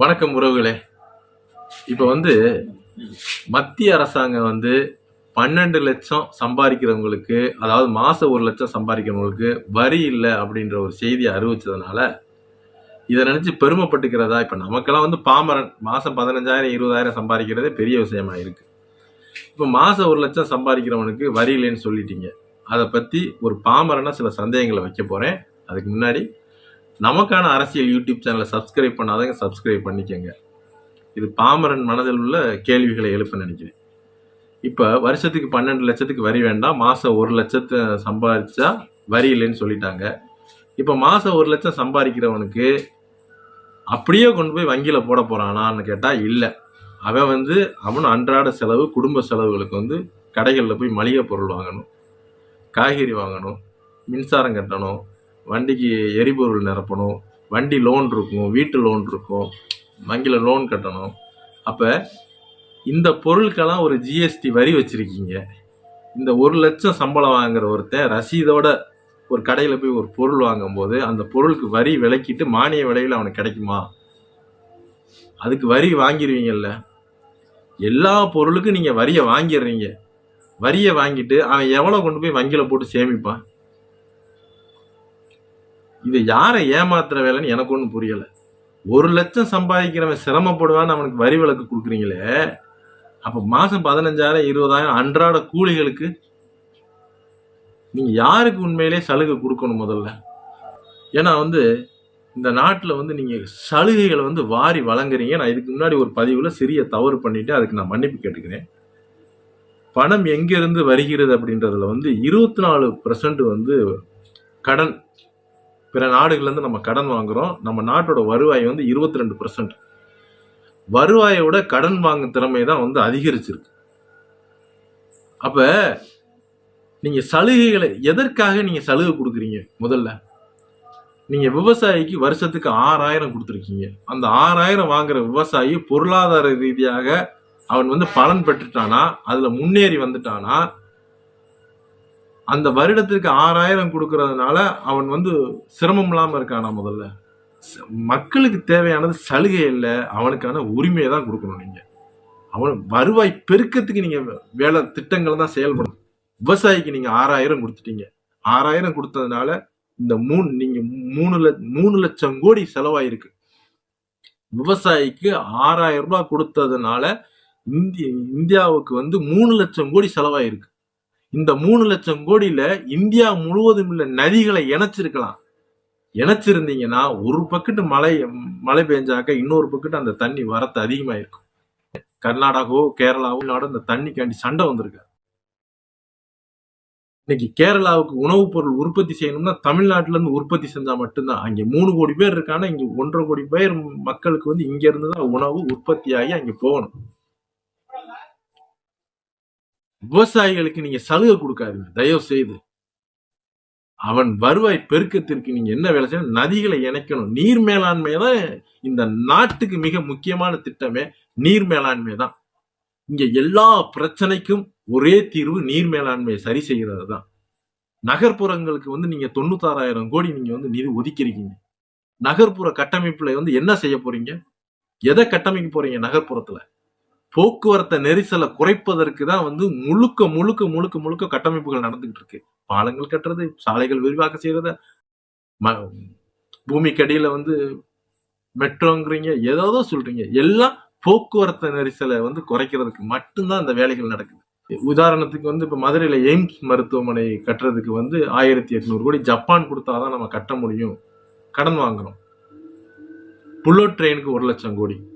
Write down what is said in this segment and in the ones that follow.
வணக்கம் உறவுகளே. இப்போ வந்து மத்திய அரசாங்கம் வந்து பன்னெண்டு லட்சம் சம்பாதிக்கிறவங்களுக்கு அதாவது மாதம் ஒரு லட்சம் சம்பாதிக்கிறவங்களுக்கு வரி இல்லை அப்படின்ற ஒரு செய்தியை அறிவிச்சதுனால இதை நினச்சி பெருமைப்பட்டுக்கிறதா? இப்போ நமக்கெல்லாம் வந்து பாமரன் மாதம் பதினஞ்சாயிரம் இருபதாயிரம் சம்பாதிக்கிறதே பெரிய விஷயமா இருக்குது இப்போ மாதம் ஒரு லட்சம் சம்பாதிக்கிறவனுக்கு வரி இல்லைன்னு சொல்லிட்டீங்க. அதை பற்றி ஒரு பாமரனாக சில சந்தேகங்களை வைக்க போகிறேன் அதுக்கு முன்னாடி நமக்கான அரசியல் யூடியூப் சேனலை சப்ஸ்கிரைப் பண்ணாதங்க சப்ஸ்கிரைப் பண்ணிக்கங்க. இது பாமரன் மனதில் உள்ள கேள்விகளை எழுப்ப நினைக்கிறேன். இப்போ வருஷத்துக்கு பன்னெண்டு லட்சத்துக்கு வரி வேண்டாம். மாதம் ஒரு லட்சத்தை சம்பாதிச்சா வரி இல்லைன்னு சொல்லிட்டாங்க. இப்போ மாதம் ஒரு லட்சம் சம்பாதிக்கிறவனுக்கு அப்படியே கொண்டு போய் வங்கியில் போட போகிறானான்னு கேட்டால் இல்லை. அவன் வந்து அவன் அன்றாட செலவு குடும்ப செலவுகளுக்கு வந்து கடைகளில் போய் மளிகை பொருள் வாங்கணும் காய்கறி வாங்கணும் மின்சாரம் கட்டணும் வண்டிக்கு எரிபொருள் நிரப்பணும் வண்டி லோன் இருக்கும் வீட்டு லோன் இருக்கும் வங்கியில் லோன் கட்டணும். அப்போ இந்த பொருளுக்கெல்லாம் ஒரு ஜிஎஸ்டி வரி வச்சுருக்கீங்க. இந்த ஒரு லட்சம் சம்பளம் வாங்குற ஒருத்தன் ரசீதோட ஒரு கடையில் போய் ஒரு பொருள் வாங்கும்போது அந்த பொருளுக்கு வரி விலக்கிட்டு மானிய விலையில் அவனுக்கு கிடைக்குமா? அதுக்கு வரி வாங்கிடுவீங்கல்ல எல்லா பொருளுக்கும் நீங்கள் வரியை வாங்கிடுறீங்க. வரியை வாங்கிட்டு அவன் எவ்வளோ கொண்டு போய் வங்கியில் போட்டு சேமிப்பான்? இது யாரை ஏமாத்துற வேலைன்னு எனக்கு ஒன்றும் புரியல. ஒரு லட்சம் சம்பாதிக்கிறவன் சிரமப்படுவான்னு அவனுக்கு வரி விலக்கு கொடுக்குறீங்களே. அப்போ மாதம் பதினஞ்சாயிரம் இருபதாயிரம் அன்றாட கூலிகளுக்கு நீங்கள் யாருக்கு உண்மையிலே சலுகை கொடுக்கணும் முதல்ல? ஏன்னா வந்து இந்த நாட்டில் வந்து நீங்கள் சலுகைகளை வந்து வாரி வழங்குறீங்க. நான் இதுக்கு முன்னாடி ஒரு பதிவில் சிறிய தவறு பண்ணிவிட்டு அதுக்கு நான் மன்னிப்பு கேட்டுக்கிறேன். பணம் எங்கேருந்து வருகிறது அப்படின்றதுல வந்து இருபத்தி நாலு வந்து கடன் பிற நாடுகள்லேருந்து நம்ம கடன் வாங்குகிறோம் நம்ம நாட்டோட வருவாய் வந்து இருபத்தி ரெண்டு பர்சன்ட் வருவாயை விட கடன் வாங்கும் திறமை தான் வந்து அதிகரிச்சிருக்கு. அப்போ நீங்கள் சலுகைகளை எதற்காக நீங்கள் சலுகை கொடுக்குறீங்க முதல்ல? நீங்கள் விவசாயிக்கு வருஷத்துக்கு ஆறாயிரம் கொடுத்துருக்கீங்க. அந்த ஆறாயிரம் வாங்குற விவசாயி பொருளாதார ரீதியாக அவன் வந்து பலன் பெற்றுட்டானா? அதில் முன்னேறி வந்துட்டானா? அந்த வருடத்திற்கு ஆறாயிரம் கொடுக்கறதுனால அவன் வந்து சிரமம் இல்லாம இருக்கானா முதல்ல? மக்களுக்கு தேவையானது சலுகை இல்லை அவனுக்கான உரிமையை தான் கொடுக்கணும் நீங்க. அவன் வருவாய் பெருக்கத்துக்கு நீங்க வேலை திட்டங்களை தான் செயல்படணும். விவசாயிக்கு நீங்க ஆறாயிரம் கொடுத்துட்டீங்க. ஆறாயிரம் கொடுத்ததுனால இந்த மூணு நீங்க மூணு மூணு லட்சம் கோடி செலவாயிருக்கு. விவசாயிக்கு ஆறாயிரம் ரூபாய் கொடுத்ததுனால இந்திய இந்தியாவுக்கு வந்து மூணு லட்சம் கோடி செலவாயிருக்கு. இந்த மூணு லட்சம் கோடியில இந்தியா முழுவதும் உள்ள நதிகளை இணைச்சிருக்கலாம். இணைச்சிருந்தீங்கன்னா ஒரு பக்கெட்டு மழை மழை பெஞ்சாக்க இன்னொரு பக்கெட்டு அந்த தண்ணி வரத்து அதிகமாயிருக்கும். கர்நாடகாவோ கேரளாவோ நாடோ அந்த தண்ணிக்காண்டி சண்டை வந்திருக்கு. இன்னைக்கு கேரளாவுக்கு உணவுப் பொருள் உற்பத்தி செய்யணும்னா தமிழ்நாட்டுல இருந்து உற்பத்தி செஞ்சா மட்டும்தான். அங்க மூணு கோடி பேர் இருக்கானா இங்க ஒன்றரை கோடி பேர் மக்களுக்கு வந்து இங்க இருந்து தான் உணவு உற்பத்தி ஆகி அங்க போகணும். விவசாயிகளுக்கு நீங்க சலுகை கொடுக்காதீங்க. தயவு செய்து. அவன் வருவாய் பெருக்கத்திற்கு நீங்க என்ன வேலை செய்யணும்? நதிகளை இணைக்கணும். நீர் மேலாண்மை தான் இந்த நாட்டுக்கு மிக முக்கியமான திட்டமே. நீர் மேலாண்மை தான். இங்க எல்லா பிரச்சனைக்கும் ஒரே தீர்வு நீர் மேலாண்மையை சரி செய்கிறது தான். நகர்ப்புறங்களுக்கு வந்து நீங்க தொண்ணூத்தாறாயிரம் கோடி நீங்க வந்து நிதி ஒதுக்கியிருக்கீங்க. நகர்ப்புற கட்டமைப்புல வந்து என்ன செய்ய போறீங்க? எதை கட்டமைக்க போறீங்க நகர்ப்புறத்துல? போக்குவரத்து நெரிசலை குறைப்பதற்கு தான் வந்து முழுக்க முழுக்க முழுக்க முழுக்க கட்டமைப்புகள் நடந்துகிட்டு இருக்கு. பாலங்கள் கட்டுறது சாலைகள் விரிவாக்க செய்யறத ம பூமிக்கடியில வந்து மெட்ரோங்கிறீங்க ஏதோ சொல்றீங்க. எல்லாம் போக்குவரத்து நெரிசலை வந்து குறைக்கிறதுக்கு மட்டும்தான் இந்த வேலைகள் நடக்குது. உதாரணத்துக்கு வந்து இப்ப மதுரையில எய்ம்ஸ் மருத்துவமனை கட்டுறதுக்கு வந்து ஆயிரத்தி எட்நூறு கோடி ஜப்பான் கொடுத்தாதான் நம்ம கட்ட முடியும். கடன் வாங்குறோம். புல்லட் ட்ரெயினுக்கு ஒரு லட்சம் கோடி.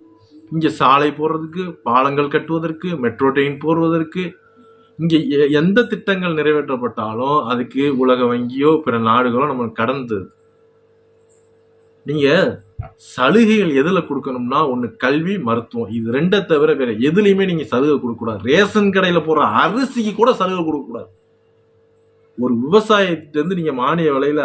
இங்கே சாலை போடுறதுக்கு பாலங்கள் கட்டுவதற்கு மெட்ரோ ட்ரெயின் போடுவதற்கு இங்கே எ- எந்த திட்டங்கள் நிறைவேற்றப்பட்டாலும் அதுக்கு உலக வங்கியோ பிற நாடுகளோ நம்ம கடன் தருது நீங்க சலுகைகள் எதில் கொடுக்கணும்னா ஒன்று கல்வி மருத்துவம். இது ரெண்டை தவிர வேற எதுலையுமே நீங்க சலுகை கொடுக்கக்கூடாது. ரேஷன் கடையில் போடுற அரிசிக்கு கூட சலுகை கொடுக்கக்கூடாது. ஒரு விவசாயத்திலேருந்து நீங்கள் நீங்க மானிய விலையில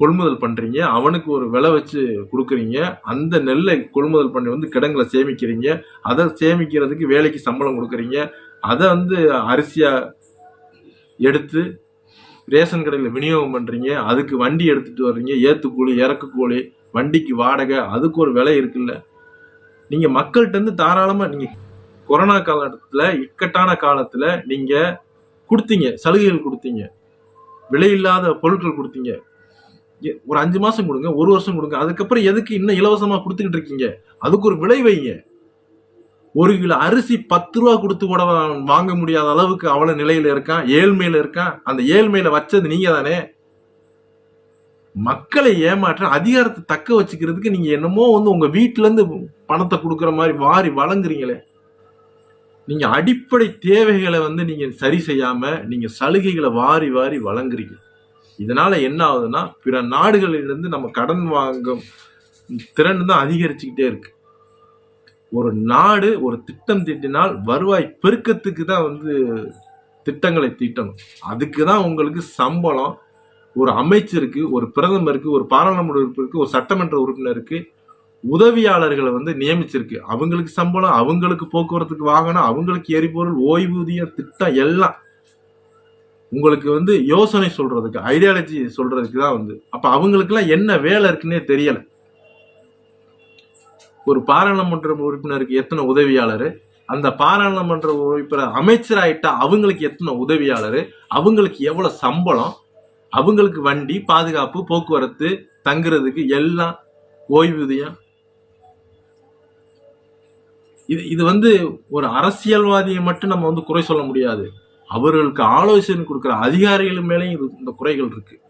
கொள்முதல் பண்றீங்க அவனுக்கு ஒரு விலை வச்சு கொடுக்குறீங்க அந்த நெல்லை கொள்முதல் பண்ணி வந்து கிடங்களை சேமிக்கிறீங்க அதை சேமிக்கிறதுக்கு வேலைக்கு சம்பளம் கொடுக்குறீங்க அதை வந்து அரிசியா எடுத்து ரேஷன் கடையில் விநியோகம் பண்றீங்க அதுக்கு வண்டி எடுத்துட்டு வர்றீங்க ஏத்து கூலி இறக்கு கூலி வண்டிக்கு வாடகை அதுக்கு ஒரு விலை இருக்குல்ல. நீங்க மக்கள்கிட்ட இருந்து தாராளமா நீங்க கொரோனா காலத்துல இக்கட்டான காலத்துல நீங்க கொடுத்தீங்க சலுகைகள் கொடுத்தீங்க விலை இல்லாத பொருட்கள் கொடுத்தீங்க. ஒரு அஞ்சு மாசம் கொடுங்க ஒரு வருஷம் கொடுங்க. அதுக்கப்புறம் எதுக்கு இன்னும் இலவசமா கொடுத்துக்கிட்டு இருக்கீங்க? அதுக்கு ஒரு விலை வைங்க. ஒரு கிலோ அரிசி பத்து ரூபா கொடுத்து கூட வாங்க முடியாத அளவுக்கு அவ்வளோ நிலையில இருக்கான் ஏழ்மையில இருக்கான். அந்த ஏழ்மையில வச்சது நீங்க தானே. மக்களை ஏமாற்ற அதிகாரத்தை தக்க வச்சுக்கிறதுக்கு நீங்க என்னமோ வந்து உங்க வீட்டுல இருந்து பணத்தை கொடுக்குற மாதிரி வாரி வழங்குறீங்களே. நீங்க அடிப்படை தேவைகளை வந்து நீங்க சரி செய்யாம நீங்க சலுகைகளை வாரி வாரி வழங்குறீங்க. இதனால என்ன ஆகுதுன்னா பிற நாடுகளிலிருந்து நம்ம கடன் வாங்கும் திறன் தான் அதிகரிச்சுக்கிட்டே இருக்கு. ஒரு நாடு ஒரு திட்டம் தீட்டினால் வருவாய் பெருக்கத்துக்கு தான் வந்து திட்டங்களை தீட்டணும். அதுக்கு தான் உங்களுக்கு சம்பளம் ஒரு அமைச்சருக்கு ஒரு பிரதமருக்கு ஒரு பாராளுமன்ற உறுப்பினருக்கு ஒரு சட்டமன்ற உறுப்பினருக்கு உதவியாளர்களை வந்து நியமிச்சிருக்கு. அவங்களுக்கு சம்பளம் அவங்களுக்கு போக்குவரத்துக்கு வாகனம் அவங்களுக்கு எரிபொருள் ஓய்வூதியம் திட்டம் எல்லாம் உங்களுக்கு வந்து யோசனை சொல்றதுக்கு ஐடியாலஜி சொல்றதுக்கு தான் வந்து. அப்ப அவங்களுக்குலாம் என்ன வேலை இருக்குன்னே தெரியல. ஒரு பாராளுமன்ற உறுப்பினருக்கு எத்தனை உதவியாளர்? அந்த பாராளுமன்ற உறுப்பினர் அமைச்சராயிட்டா அவங்களுக்கு எத்தனை உதவியாளர்? அவங்களுக்கு எவ்வளவு சம்பளம்? அவங்களுக்கு வண்டி பாதுகாப்பு போக்குவரத்து தங்குறதுக்கு எல்லாம் ஓய்வூதியம் இது இது வந்து ஒரு அரசியல்வாதியை மட்டும் நம்ம வந்து குறை சொல்ல முடியாது. அவர்களுக்கு ஆலோசனை கொடுக்குற அதிகாரிகள் மேலேயும் இந்த குறைகள் இருக்குது